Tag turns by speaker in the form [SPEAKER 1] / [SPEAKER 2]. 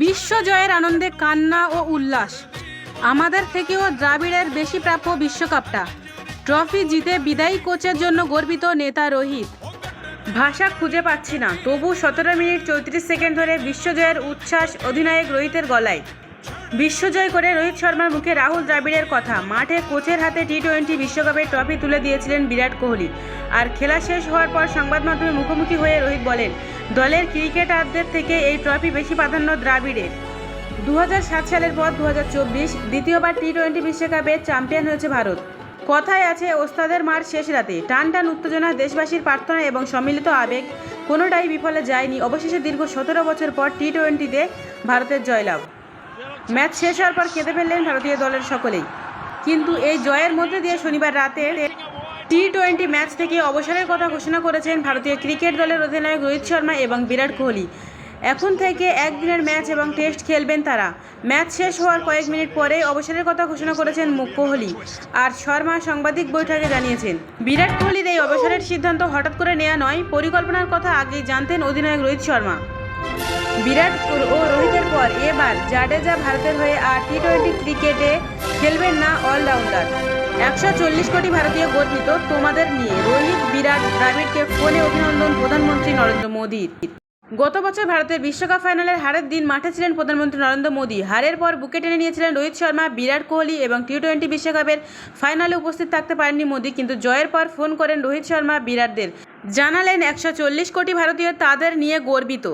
[SPEAKER 1] বিশ্ব জয়ের আনন্দে কান্না ও উল্লাস। আমাদের থেকেও দ্রাবিড়ের বেশি প্রাপ্য বিশ্বকাপটা। ট্রফি জিতে বিদায়ী কোচের জন্য গর্বিত নেতা রোহিত। ভাষা খুঁজে পাচ্ছি না, তবু সতেরো মিনিট চৌত্রিশ সেকেন্ড ধরে বিশ্বজয়ের উচ্ছ্বাস অধিনায়ক রোহিতের গলায়। বিশ্বজয় করে রোহিত শর্মার মুখে রাহুল দ্রাবিড়ের কথা। মাঠে কোচের হাতে টি টোয়েন্টি বিশ্বকাপের ট্রফি তুলে দিয়েছিলেন বিরাট কোহলি। আর খেলা শেষ হওয়ার পর সংবাদ মাধ্যমে মুখোমুখি হয়ে রোহিত বলেন, দলের ক্রিকেটারদের থেকে এই ট্রফি বেশি প্রাধান্য দ্রাবিড়ের। দু হাজার সাত সালের পর দু হাজার চব্বিশ দ্বিতীয়বার টি টোয়েন্টি বিশ্বকাপে চ্যাম্পিয়ন হয়েছে ভারত। কথায় আছে, ওস্তাদের মার শেষ রাতে। টান টান উত্তেজনা, দেশবাসীর প্রার্থনা এবং সম্মিলিত আবেগ কোনোটাই বিফলে যায়নি। অবশেষে দীর্ঘ সতেরো বছর পর টি টোয়েন্টিতে ভারতের জয়লাভ। ম্যাচ শেষ হওয়ার পর কেঁদে ফেললেন ভারতীয় দলের সকলেই। কিন্তু এই জয়ের মধ্যে দিয়ে শনিবার রাতে টি টোয়েন্টি ম্যাচ থেকে অবসরের কথা ঘোষণা করেছেন ভারতীয় ক্রিকেট দলের অধিনায়ক রোহিত শর্মা এবং বিরাট কোহলি। এখন থেকে একদিনের ম্যাচ এবং টেস্ট খেলবেন তারা। ম্যাচ শেষ হওয়ার কয়েক মিনিট পরে অবসরের কথা ঘোষণা করেছেন কোহলি। আর শর্মা সাংবাদিক বৈঠকে জানিয়েছেন, বিরাট কোহলির এই অবসরের সিদ্ধান্ত হঠাৎ করে নেওয়া নয়, পরিকল্পনার কথা আগেই জানতেন অধিনায়ক রোহিত শর্মা। বিরাট ও রোহিতের পর এবার জাডেজা ভারতের হয়ে আর টি টোয়েন্টি ক্রিকেটে খেলবেন না অলরাউন্ডার। একশো চল্লিশ কোটি ভারতীয় গর্বিত তোমাদের নিয়ে রোহিত, বিরাট, দ্রাবিড়কে ফোনে অভিনন্দন প্রধানমন্ত্রী নরেন্দ্র মোদীর। গত বছর ভারতের বিশ্বকাপ ফাইনালের হারের দিন মাঠে ছিলেন প্রধানমন্ত্রী নরেন্দ্র মোদী। হারের পর বুকে টেনে নিয়েছিলেন রোহিত শর্মা, বিরাট কোহলি এবং টি টোয়েন্টি বিশ্বকাপের ফাইনালে উপস্থিত থাকতে পারেননি মোদী, কিন্তু জয়ের পর ফোন করেন রোহিত শর্মা, বিরাটদের। জানালেন একশো চল্লিশ কোটি ভারতীয় তাদের নিয়ে গর্বিত।